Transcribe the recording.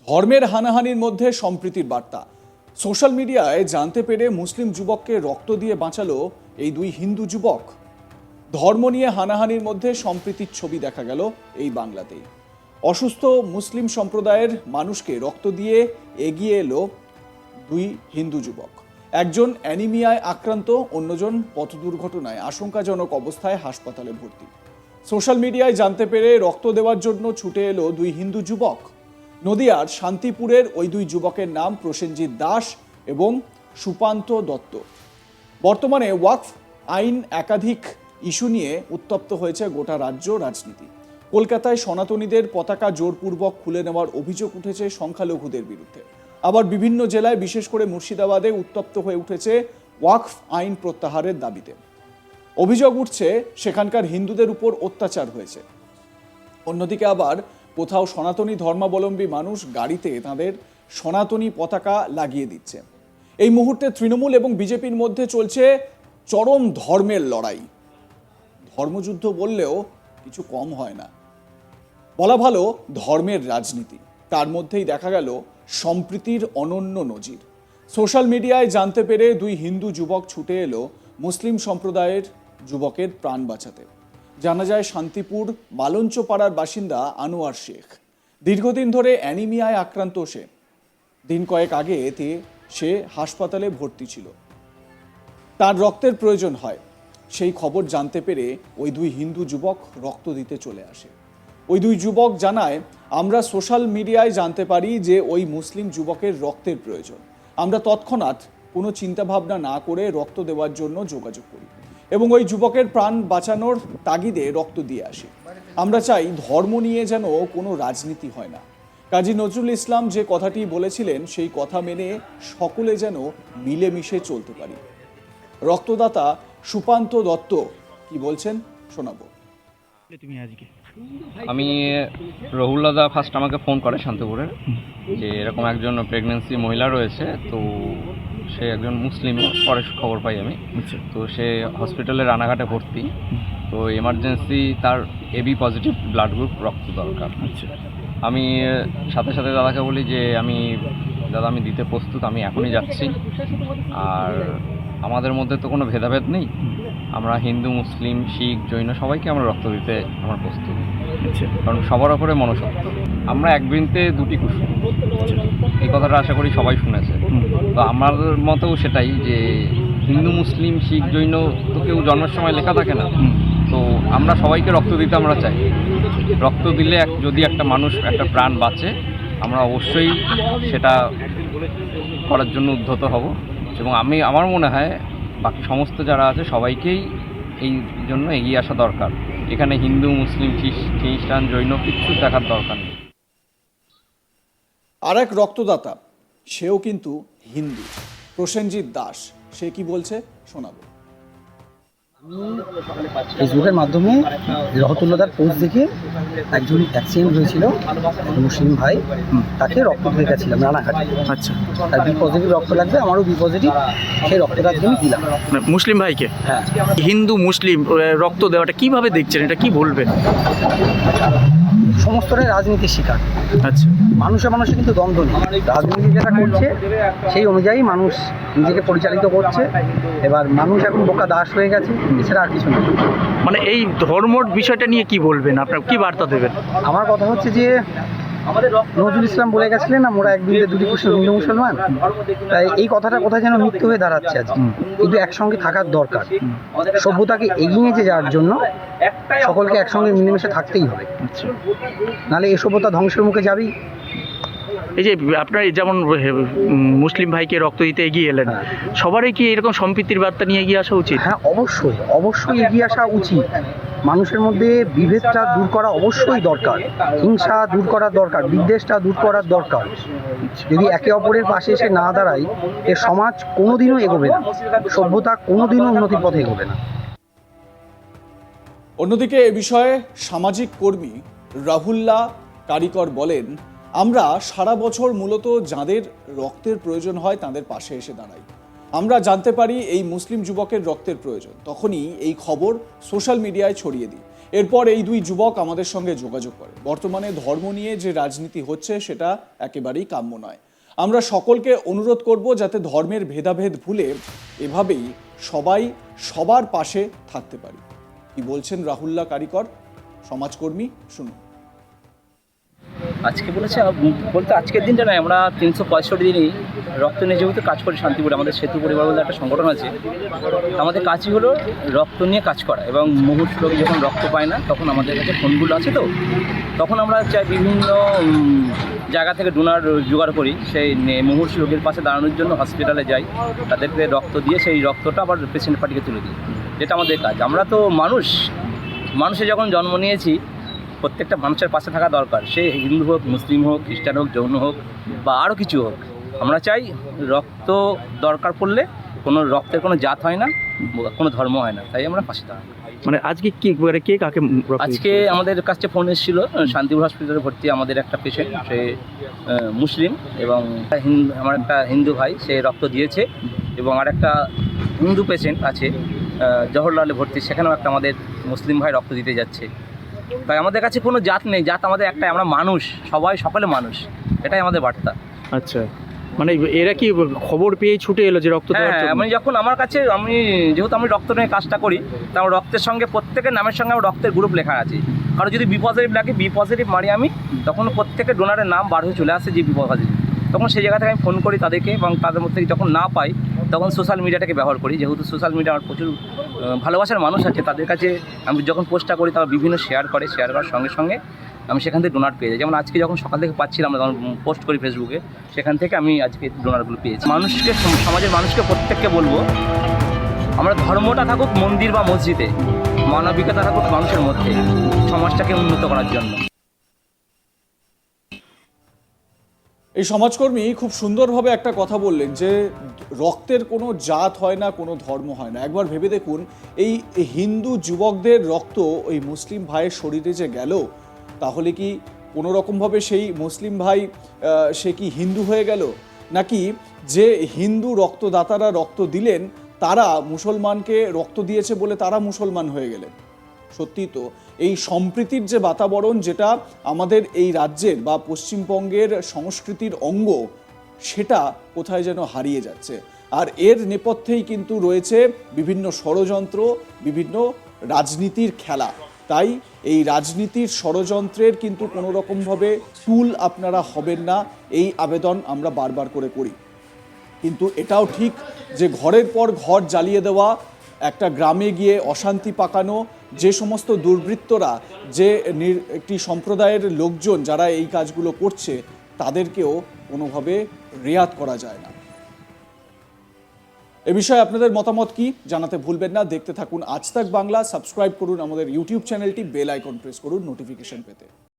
ধর্মের হানাহানির মধ্যে সম্প্রীতির বার্তা। সোশ্যাল মিডিয়ায় জানতে পেরে মুসলিম যুবককে রক্ত দিয়ে বাঁচালো এই দুই হিন্দু যুবক। ধর্ম নিয়ে হানাহানির মধ্যে সম্প্রীতির ছবি দেখা গেল এই বাংলাতেই। অসুস্থ মুসলিম সম্প্রদায়ের মানুষকে রক্ত দিয়ে এগিয়ে এলো দুই হিন্দু যুবক। একজন অ্যানিমিয়ায় আক্রান্ত, অন্যজন পথ দুর্ঘটনায় আশঙ্কাজনক অবস্থায় হাসপাতালে ভর্তি। সোশ্যাল মিডিয়ায় জানতে পেরে রক্ত দেওয়ার জন্য ছুটে এলো দুই হিন্দু যুবক। নদিয়ার শান্তিপুরের ওই দুই যুবকের নাম প্রসেনজিৎ দাস এবং সুপান্ত দত্ত। বর্তমানে ওয়াকফ আইন একাধিক ইস্যু নিয়ে উত্তপ্ত হয়েছে গোটা রাজ্য রাজনীতি। কলকাতায় সনাতনীদের পতাকা জোরপূর্বক খুলে নেওয়ার অভিযোগ উঠেছে সংখ্যালঘুদের বিরুদ্ধে। আবার বিভিন্ন জেলায় বিশেষ করে মুর্শিদাবাদে উত্তপ্ত হয়ে উঠেছে ওয়াকফ আইন প্রত্যাহারের দাবিতে। অভিযোগ উঠছে সেখানকার হিন্দুদের উপর অত্যাচার হয়েছে। অন্যদিকে আবার কোথাও সনাতনী ধর্মাবলম্বী মানুষ গাড়িতে তাদের সনাতনী পতাকা লাগিয়ে দিচ্ছে। এই মুহূর্তে তৃণমূল এবং বিজেপির মধ্যে চলছে চরম ধর্মের লড়াই। ধর্মযুদ্ধ বললেও কিছু কম হয় না। বলা ভালো, ধর্মের রাজনীতি। তার মধ্যেই দেখা গেল সম্প্রীতির অনন্য নজির। সোশ্যাল মিডিয়ায় জানতে পেরে দুই হিন্দু যুবক ছুটে এলো মুসলিম সম্প্রদায়ের যুবকের প্রাণ বাঁচাতে। জানা যায় শান্তিপুর মালঞ্চপাড়ার বাসিন্দা আনোয়ার শেখ। দীর্ঘদিন ধরে অ্যানিমিয়ায় আক্রান্ত সে। দিন কয়েক আগে এতে সে হাসপাতালে ভর্তি ছিল। তার রক্তের প্রয়োজন হয়। সেই খবর জানতে পেরে ওই দুই হিন্দু যুবক রক্ত দিতে চলে আসে। ওই দুই যুবক জানায়, আমরা সোশ্যাল মিডিয়ায় জানতে পারি যে ওই মুসলিম যুবকের রক্তের প্রয়োজন। আমরা তৎক্ষণাৎ কোনো চিন্তাভাবনা না করে রক্ত দেওয়ার জন্য যোগাযোগ করি। এবং ওই যুবকের প্রাণ বাঁচানোর তাগিদে রক্ত দিয়ে আসি। আমরা চাই ধর্ম নিয়ে যেন কোনো রাজনীতি হয় না। কাজী নজরুল ইসলাম যে কথাটি বলেছিলেন, সেই কথা মেনে সকলে যেন মিলেমিশে চলতে পারি। রক্তদাতা সুপান্ত দত্ত কি বলছেন, শোনাবো। আমি রহুল দাদা ফার্স্ট আমাকে ফোন করে শান্তিপুরের, যে এরকম একজন প্রেগনেন্সি মহিলা রয়েছে, তো সে একজন মুসলিম পরে খবর পাই আমি। আচ্ছা। তো সে হসপিটালে রানাঘাটে ভর্তি। তো এমার্জেন্সি তার এবি পজিটিভ ব্লাড গ্রুপ রক্ত দরকার। আচ্ছা। আমি সাথে সাথে দাদাকে বলি যে আমি দাদা আমি দিতে প্রস্তুত আমি এখনই যাচ্ছি। আর আমাদের মধ্যে তো কোনো ভেদাভেদ নেই। আমরা হিন্দু মুসলিম শিখ জৈন সবাইকে আমরা রক্ত দিতে আমরা প্রস্তুত। আচ্ছা। কারণ সবার ওপরে মনুষ্যত্ব। আমরা এক বৃন্তে দুটি কুসুম এই কথাটা আশা করি সবাই শুনেছে। তো আমার মতেও সেটাই যে হিন্দু মুসলিম শিখ জৈন তো কেউ জন্মের সময় লেখা থাকে না। তো আমরা সবাইকে রক্ত দিতে আমরা চাই। রক্ত দিলে এক- যদি একটা মানুষ একটা প্রাণ বাঁচে আমরা অবশ্যই সেটা করার জন্য উদ্ধত হব। এবং আমি আমার মনে হয় বাকি সমস্ত যারা আছে সবাইকেই এই জন্য এগিয়ে আসা দরকার। এখানে হিন্দু, মুসলিম, খ্রিস- খ্রিস্টান, জৈন কিচ্ছু দেখার দরকার নেই। আর এক রক্তদাতা, সেও কিন্তু হিন্দু। প্রসেনজিৎ দাস, সে কি বলছে? শোনাবো। ফেসবুকের মাধ্যমে রহতুল্লাদার পোস্ট দেখে একজন অ্যাক্সিডেন্ট হয়েছিল মুসলিম ভাই তাকে রক্ত দিয়ে গেছিলাম রানাঘাটে। আচ্ছা। তার বি পজিটিভ রক্ত লাগবে আমারও বি পজিটিভ সেই রক্তটা আজকে আমি দিলাম। মানে মুসলিম ভাইকে? হ্যাঁ। হিন্দু মুসলিম রক্ত দেওয়াটা কীভাবে দেখছেন? এটা কি বলবেন? সমস্তটাই রাজনীতির শিকার। আচ্ছা। মানুষে মানুষে কিন্তু দ্বন্দ্ব নেই। রাজনীতি যেটা করছে সেই অনুযায়ী মানুষ নিজেকে পরিচালিত করছে। এবার মানুষ এখন বোকা দাস হয়ে গেছে এছাড়া আর কিছু নেই। মানে এই ধর্মর বিষয়টা নিয়ে কি বলবেন? আপনার কি বার্তা দেবেন? আমার কথা হচ্ছে যে নজরুল ইসলাম বলে গেছিলেন না মোরা একদিকে দুটি কুশল হিন্দু মুসলমান। তাই এই কথাটা কোথায় যেন মৃত্যু হয়ে দাঁড়াচ্ছে আজকে কিন্তু একসঙ্গে থাকার দরকার। সভ্যতাকে এগিয়ে নিয়ে যাওয়ার জন্য সকলকে একসঙ্গে মিলেমিশে থাকতেই হবে। আচ্ছা। নাহলে এই সভ্যতা ধ্বংসের মুখে যাবেই এই যে আপনার যেমন মুসলিম ভাইকে রক্ত দিতে এগিয়ে এলেন হ্যাঁ। সবারই কি এরকম সম্প্রীতির বার্তা নিয়ে এগিয়ে আসা উচিত? হ্যাঁ অবশ্যই অবশ্যই এগিয়ে আসা উচিত। মানুষের মধ্যে বিভেদটা দূর করা অবশ্যই দরকার। হিংসা দূর করার দরকার, বিদ্বেষটা দূর করার দরকার। যদি একে অপরের পাশে এসে না দাঁড়ায়, এ সমাজ কোনোদিনও এগোবে না। সভ্যতা কোনোদিনও উন্নতির পথে এগোবে না। অন্যদিকে এ বিষয়ে সামাজিক কর্মী রাহুল্লা কারিকর বলেন, আমরা সারা বছর মূলত যাদের রক্তের প্রয়োজন হয় তাদের পাশে এসে দাঁড়াই। আমরা জানতে পারি এই মুসলিম যুবকের রক্তের প্রয়োজন। তখনই এই খবর সোশ্যাল মিডিয়ায় ছড়িয়ে দিই। এরপর এই দুই যুবক আমাদের সঙ্গে যোগাযোগ করে। বর্তমানে ধর্ম নিয়ে যে রাজনীতি হচ্ছে, সেটা একেবারেই কাম্য নয়। আমরা সকলকে অনুরোধ করব যাতে ধর্মের ভেদাভেদ ভুলে এভাবেই সবাই সবার পাশে থাকতে পারি। কি বলছেন রাহুল্লা কারিকর? সমাজকর্মী, শুনুন। আজকে বলেছে বলতে আজকের দিনটা নয়, আমরা তিনশো পঁয়ষট্টি দিনই রক্ত নিয়ে যেহেতু কাজ করি শান্তিপুরে। আমাদের সেতু পরিবার বলে একটা সংগঠন আছে। আমাদের কাজই হলো রক্ত নিয়ে কাজ করা এবং মুহূর্ত লোকে যখন রক্ত পায় না, তখন আমাদের কাছে ফোনগুলো আছে তো। তখন আমরা চাই বিভিন্ন জায়গা থেকে ডোনার জোগাড় করি। সেই মুমূর্ষ রোগীর পাশে দাঁড়ানোর জন্য হসপিটালে যাই। তাদেরকে রক্ত দিয়ে সেই রক্তটা আবার পেশেন্ট পার্টিকে তুলে দিই। যেটা আমাদের কাজ। আমরা তো মানুষ। মানুষে যখন জন্ম নিয়েছি প্রত্যেকটা মানুষের পাশে থাকা দরকার। সে হিন্দু হোক মুসলিম হোক খ্রিস্টান হোক জৈন হোক বা আরও কিছু হোক। আমরা চাই রক্ত দরকার পড়লে কোনো রক্তের কোনো জাত হয় না কোনো ধর্ম হয় না। তাই আমরা পাশে দাঁড়াই মানে আজকে কি মানে কে কাকে আজকে আমাদের কাছে ফোন এসেছিল শান্তিপুর হসপিটালে ভর্তি আমাদের একটা পেশেন্ট সে মুসলিম এবং হিন্দু আমার একটা হিন্দু ভাই সে রক্ত দিয়েছে এবং আর একটা হিন্দু পেশেন্ট আছে জওহরলালে ভর্তি। সেখানেও একটা আমাদের মুসলিম ভাই রক্ত দিতে যাচ্ছে। তাই আমাদের কাছে কোনো জাত নেই জাত আমাদের একটাই আমরা মানুষ সবাই সকলে মানুষ এটাই আমাদের বার্তা। আচ্ছা মানে এরা কি খবর পেয়ে ছুটে এলো যে রক্ত হ্যাঁ? আমি যখন আমার কাছে আমি যেহেতু আমি রক্ত নিয়ে কাজটা করি তা আমার রক্তের সঙ্গে প্রত্যেকের নামের সঙ্গে আমার রক্তের গ্রুপ লেখা আছে। কারণ যদি বি পজিটিভ লাগে বি পজিটিভ মারি আমি তখন প্রত্যেকের ডোনারের নাম বার হয়ে চলে আসে যে বি পজিটিভ তখন সেই জায়গা থেকে আমি ফোন করি তাদেরকে এবং তাদের মধ্যে যখন না পাই তখন সোশ্যাল মিডিয়াটাকে ব্যবহার করি। যেহেতু সোশ্যাল মিডিয়া আমার প্রচুর ভালোবাসার মানুষ আছে, তাদের কাছে আমি যখন পোস্টটা করি, তারা বিভিন্ন শেয়ার করে শেয়ার করার সঙ্গে সঙ্গে আমি সেখান থেকে ডোনার পেয়ে যাই। যেমন আজকে যখন সকাল থেকে পাচ্ছিলাম তখন পোস্ট করি ফেসবুকে সেখান থেকে আমি আজকে ডোনারগুলো পেয়েছি। মানুষকে, সমাজের মানুষকে প্রত্যেককে বলব, আমরা ধর্মটা থাকুক মন্দির বা মসজিদে, মানবিকতা থাকুক মানুষের মধ্যে, সমাজটাকে উন্নত করার জন্য। এই সমাজকর্মী খুব সুন্দরভাবে একটা কথা বললেন যে রক্তের কোনো জাত হয় না, কোনো ধর্ম হয় না। একবার ভেবে দেখুন, এই হিন্দু যুবকদের রক্ত ওই মুসলিম ভাইয়ের শরীরে যে গেল, তাহলে কি কোনো রকমভাবে সেই মুসলিম ভাই সে কি হিন্দু হয়ে গেল? নাকি যে হিন্দু রক্তদাতারা রক্ত দিলেন, তারা মুসলমানকে রক্ত দিয়েছে বলে তারা মুসলমান হয়ে গেলেন? সত্যি তো এই সম্প্রীতির যে বাতাবরণ যেটা আমাদের এই রাজ্যের বা পশ্চিমবঙ্গের সংস্কৃতির অঙ্গ, সেটা কোথায় যেন হারিয়ে যাচ্ছে। আর এর নেপথ্যেই কিন্তু রয়েছে বিভিন্ন ষড়যন্ত্র, বিভিন্ন রাজনীতির খেলা। তাই এই রাজনীতির ষড়যন্ত্রের কিন্তু কোনো রকমভাবে টুল আপনারা হবেন না, এই আবেদন আমরা বারবার করে করি। কিন্তু এটাও ঠিক যে ঘরের পর ঘর জ্বালিয়ে দেওয়া, একটা গ্রামে গিয়ে অশান্তি পাকানো যে সমস্ত দুর্বৃত্তরা, যে একটি সম্প্রদায়ের লোকজন যারা এই কাজগুলো করছে, তাদেরকেও কোনোভাবে রেয়াত করা যায় না। এ বিষয়ে আপনাদের মতামত কি জানাতে ভুলবেন না। দেখতে থাকুন আজ তাক বাংলা, সাবস্ক্রাইব করুন আমাদের ইউটিউব চ্যানেলটি, বেল আইকন প্রেস করুন নোটিফিকেশন পেতে।